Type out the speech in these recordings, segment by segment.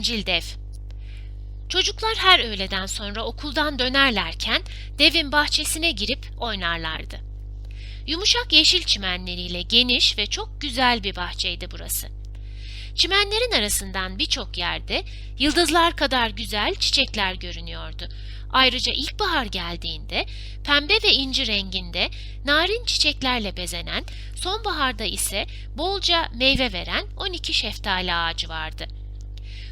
Bencil Dev Çocuklar her öğleden sonra okuldan dönerlerken devin bahçesine girip oynarlardı. Yumuşak yeşil çimenleriyle geniş ve çok güzel bir bahçeydi burası. Çimenlerin arasından birçok yerde yıldızlar kadar güzel çiçekler görünüyordu. Ayrıca ilkbahar geldiğinde pembe ve inci renginde narin çiçeklerle bezenen, sonbaharda ise bolca meyve veren 12 şeftali ağacı vardı.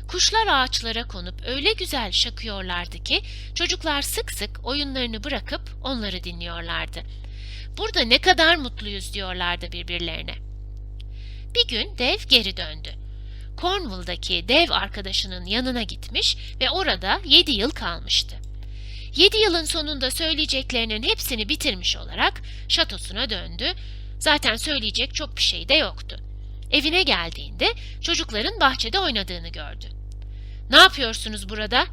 Kuşlar ağaçlara konup öyle güzel şakıyorlardı ki çocuklar sık sık oyunlarını bırakıp onları dinliyorlardı. Burada ne kadar mutluyuz diyorlardı birbirlerine. Bir gün dev geri döndü. Cornwall'daki dev arkadaşının yanına gitmiş ve orada 7 yıl kalmıştı. 7 yılın sonunda söyleyeceklerinin hepsini bitirmiş olarak şatosuna döndü. Zaten söyleyecek çok bir şey de yoktu. Evine geldiğinde çocukların bahçede oynadığını gördü. "Ne yapıyorsunuz burada?"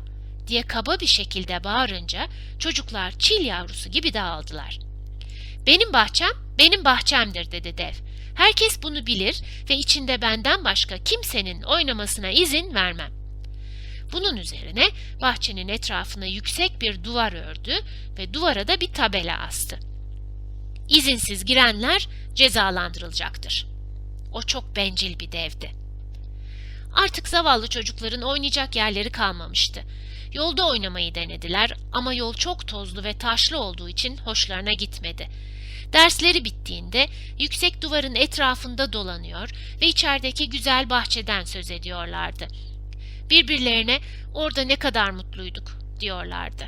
diye kaba bir şekilde bağırınca çocuklar çil yavrusu gibi dağıldılar. "Benim bahçem benim bahçemdir." dedi dev. Herkes bunu bilir ve içinde benden başka kimsenin oynamasına izin vermem. Bunun üzerine bahçenin etrafına yüksek bir duvar ördü ve duvara da bir tabela astı. İzinsiz girenler cezalandırılacaktır. O çok bencil bir devdi. Artık zavallı çocukların oynayacak yerleri kalmamıştı. Yolda oynamayı denediler ama yol çok tozlu ve taşlı olduğu için hoşlarına gitmedi. Dersleri bittiğinde yüksek duvarın etrafında dolanıyor ve içerideki güzel bahçeden söz ediyorlardı. Birbirlerine orada ne kadar mutluyduk diyorlardı.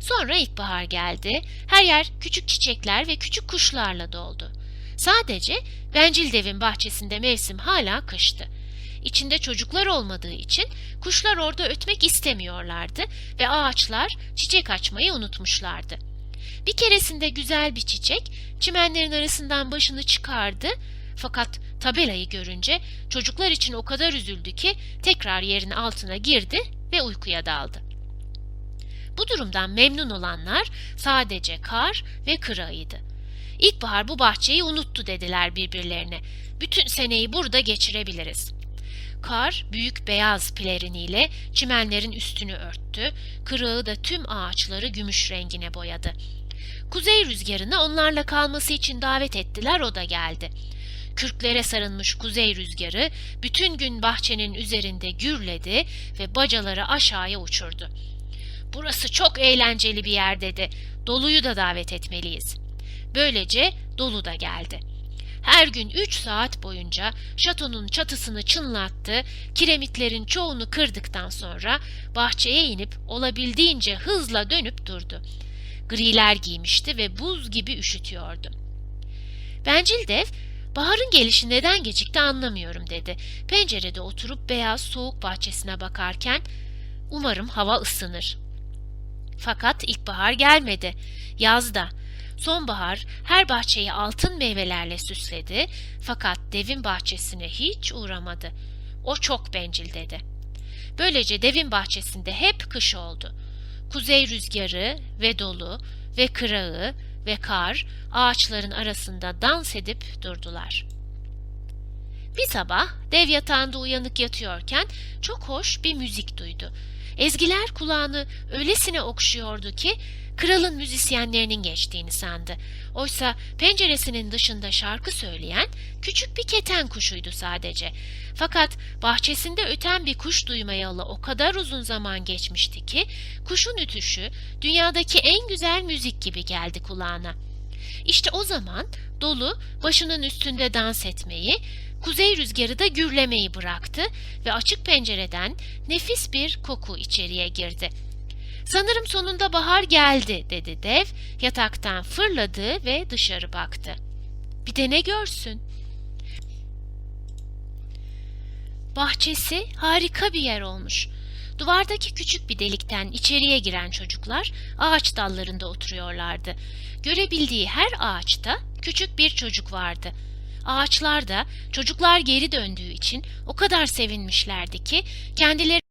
Sonra ilkbahar geldi. Her yer küçük çiçekler ve küçük kuşlarla doldu. Sadece bencil devin bahçesinde mevsim hala kıştı. İçinde çocuklar olmadığı için kuşlar orada ötmek istemiyorlardı ve ağaçlar çiçek açmayı unutmuşlardı. Bir keresinde güzel bir çiçek çimenlerin arasından başını çıkardı fakat tabelayı görünce çocuklar için o kadar üzüldü ki tekrar yerin altına girdi ve uykuya daldı. Bu durumdan memnun olanlar sadece kar ve kırağıydı. İlkbahar bu bahçeyi unuttu dediler birbirlerine. Bütün seneyi burada geçirebiliriz. Kar büyük beyaz peleriniyle çimenlerin üstünü örttü, kırığı da tüm ağaçları gümüş rengine boyadı. Kuzey rüzgarını onlarla kalması için davet ettiler, o da geldi. Kürklere sarılmış kuzey rüzgarı bütün gün bahçenin üzerinde gürledi ve bacaları aşağıya uçurdu. Burası çok eğlenceli bir yer dedi. Doluyu da davet etmeliyiz. Böylece Dolu da geldi. Her gün üç saat boyunca şatonun çatısını çınlattı, kiremitlerin çoğunu kırdıktan sonra bahçeye inip olabildiğince hızla dönüp durdu. Griler giymişti ve buz gibi üşütüyordu. Bencil dev, baharın gelişi neden gecikti anlamıyorum dedi. Pencerede oturup beyaz soğuk bahçesine bakarken, umarım hava ısınır. Fakat ilkbahar gelmedi. Yazda. Sonbahar her bahçeyi altın meyvelerle süsledi fakat devin bahçesine hiç uğramadı. O çok bencil dedi. Böylece devin bahçesinde hep kış oldu. Kuzey rüzgarı ve dolu ve kırağı ve kar ağaçların arasında dans edip durdular. Bir sabah dev yatağında uyanık yatıyorken çok hoş bir müzik duydu. Ezgiler kulağını öylesine okşuyordu ki kralın müzisyenlerinin geçtiğini sandı. Oysa penceresinin dışında şarkı söyleyen küçük bir keten kuşuydu sadece. Fakat bahçesinde öten bir kuş duymayalı o kadar uzun zaman geçmişti ki kuşun ütüşü dünyadaki en güzel müzik gibi geldi kulağına. İşte o zaman Dolu başının üstünde dans etmeyi, kuzey rüzgarı da gürlemeyi bıraktı ve açık pencereden nefis bir koku içeriye girdi. Sanırım sonunda bahar geldi dedi dev, yataktan fırladı ve dışarı baktı. Bir de ne görsün? Bahçesi harika bir yer olmuş. Duvardaki küçük bir delikten içeriye giren çocuklar ağaç dallarında oturuyorlardı. Görebildiği her ağaçta küçük bir çocuk vardı. Ağaçlar da çocuklar geri döndüğü için o kadar sevinmişlerdi ki kendileri